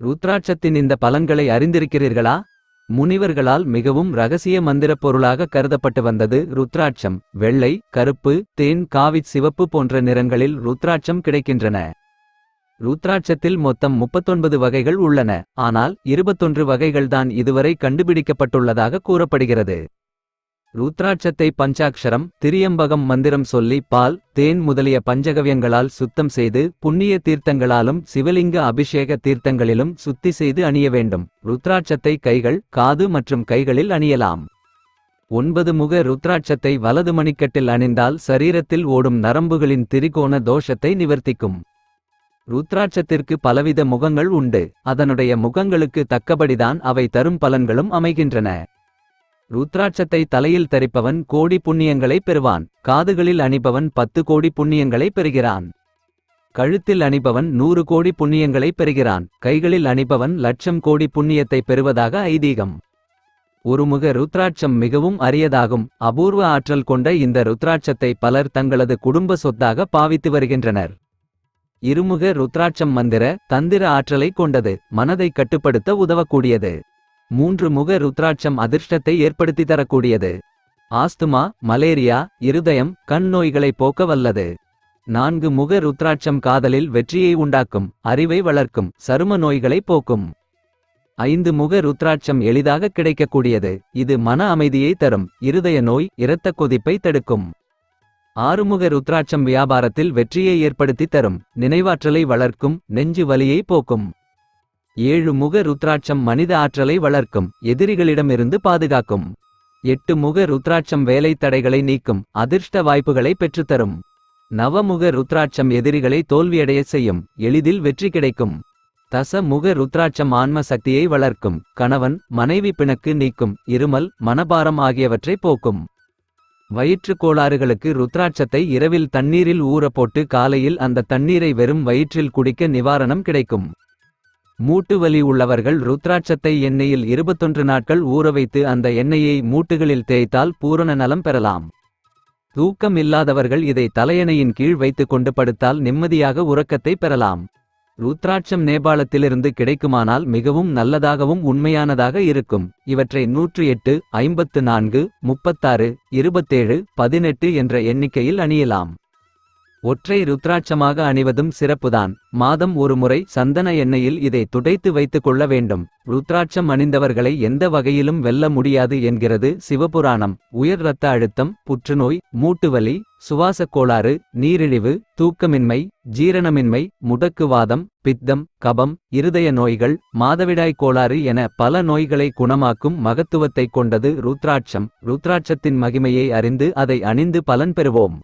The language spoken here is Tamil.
ருத்ராட்சத்தின் இந்த பலன்களை அறிந்திருக்கிறீர்களா? முனிவர்களால் மிகவும் ரகசிய மந்திரப் பொருளாக கருதப்பட்டு வந்தது ருத்ராட்சம். வெள்ளை கருப்பு தேன் காவிச் சிவப்பு போன்ற நிறங்களில் ருத்ராட்சம் கிடைக்கின்றன. ருத்ராட்சத்தில் மொத்தம் 39 வகைகள் உள்ளன. ஆனால் 21 வகைகள்தான் இதுவரை கண்டுபிடிக்கப்பட்டுள்ளதாக கூறப்படுகிறது. ருத்ராட்சத்தை பஞ்சாக்ஷரம் திரியம்பகம் மந்திரம் சொல்லி பால் தேன் முதலிய பஞ்சகவியங்களால் சுத்தம் செய்து புண்ணிய தீர்த்தங்களாலும் சிவலிங்க அபிஷேக தீர்த்தங்களிலும் சுத்தி செய்து அணிய வேண்டும். ருத்ராட்சத்தை கைகள் காது மற்றும் கைகளில் அணியலாம். ஒன்பது முக ருத்ராட்சத்தை வலது மணிக்கட்டில் அணிந்தால் சரீரத்தில் ஓடும் நரம்புகளின் திரிகோண தோஷத்தை நிவர்த்திக்கும். ருத்ராட்சத்திற்கு பலவித முகங்கள் உண்டு. அதனுடைய முகங்களுக்கு தக்கபடிதான் அவை தரும் பலன்களும் அமைகின்றன. ருத்ராட்சத்தை தலையில் தரிப்பவன் கோடி புண்ணியங்களை பெறுவான். காதுகளில் அணிபவன் பத்து கோடி புண்ணியங்களை பெறுகிறான். கழுத்தில் அணிபவன் நூறு கோடி புண்ணியங்களை பெறுகிறான். கைகளில் அணிபவன் லட்சம் கோடி புண்ணியத்தை பெறுவதாக ஐதீகம். ஒருமுக ருத்ராட்சம் மிகவும் அரியதாகும். அபூர்வ ஆற்றல் கொண்ட இந்த ருத்ராட்சத்தை பலர் தங்களது குடும்ப சொத்தாக பாவித்து வருகின்றனர். இருமுக ருத்ராட்சம் மந்திர தந்திர ஆற்றலை கொண்டது. மனதை கட்டுப்படுத்த உதவக்கூடியது. மூன்று முக ருத்ராட்சம் அதிர்ஷ்டத்தை ஏற்படுத்தி தரக்கூடியது. ஆஸ்துமா மலேரியா இருதயம் கண் நோய்களை போக்க வல்லது நான்கு முக ருத்ராட்சம் காதலில் வெற்றியை உண்டாக்கும் அறிவை வளர்க்கும் சரும நோய்களை போக்கும். ஐந்து முக ருத்ராட்சம் எளிதாக கிடைக்கக்கூடியது இது மன அமைதியை தரும் இருதய நோய் இரத்த கொதிப்பை தடுக்கும். ஆறுமுக ருத்ராட்சம் வியாபாரத்தில் வெற்றியை ஏற்படுத்தி தரும் நினைவாற்றலை வளர்க்கும் நெஞ்சு வலியை போக்கும். ஏழு முக ருத்ராட்சம் மனித ஆற்றலை வளர்க்கும் எதிரிகளிடமிருந்து பாதுகாக்கும். எட்டு முக ருத்ராட்சம் வேலை தடைகளை நீக்கும் அதிர்ஷ்ட வாய்ப்புகளை பெற்றுத்தரும். நவமுக ருத்ராட்சம் எதிரிகளை தோல்வியடையச் செய்யும் எளிதில் வெற்றி கிடைக்கும். தச முக ருத்ராட்சம் ஆன்ம சக்தியை வளர்க்கும் கணவன் மனைவி பிணக்கு நீக்கும் இருமல் மனபாரம் ஆகியவற்றை போக்கும். வயிற்றுக் கோளாறுகளுக்கு ருத்ராட்சத்தை இரவில் தண்ணீரில் ஊற போட்டு காலையில் அந்த தண்ணீரை வெறும் வயிற்றில் குடிக்க நிவாரணம் கிடைக்கும். மூட்டு வலி உள்ளவர்கள் ருத்ராட்சத்தை எண்ணெயில் இருபத்தொன்று நாட்கள் ஊற வைத்து அந்த எண்ணெயை மூட்டுகளில் தேய்த்தால் பூரண நலம் பெறலாம். தூக்கம் இல்லாதவர்கள் இதை தலையணையின் கீழ் வைத்துக் கொண்டு படுத்தால் நிம்மதியாக உறக்கத்தை பெறலாம். ருத்ராட்சம் நேபாளத்திலிருந்து கிடைக்குமானால் மிகவும் நல்லதாகவும் உண்மையானதாக இருக்கும். இவற்றை நூற்று எட்டு ஐம்பத்து நான்கு முப்பத்தாறு இருபத்தேழு பதினெட்டு என்ற எண்ணிக்கையில் அணியலாம். ஒற்றை ருத்ராட்சமாக அணிவதும் சிறப்புதான். மாதம் ஒரு முறை சந்தன எண்ணெயில் இதை துடைத்து வைத்துக் கொள்ள வேண்டும். ருத்ராட்சம் அணிந்தவர்களை எந்த வகையிலும் வெல்ல முடியாது என்கிறது சிவபுராணம். உயர் இரத்த அழுத்தம் புற்றுநோய் மூட்டுவலி சுவாசக் கோளாறு நீரிழிவு தூக்கமின்மை ஜீரணமின்மை முடக்குவாதம் பித்தம் கபம் இருதய நோய்கள் மாதவிடாய் கோளாறு என பல நோய்களை குணமாக்கும் மகத்துவத்தைக் கொண்டது ருத்ராட்சம். ருத்ராட்சத்தின் மகிமையை அறிந்து அதை அணிந்து பலன் பெறுவோம்.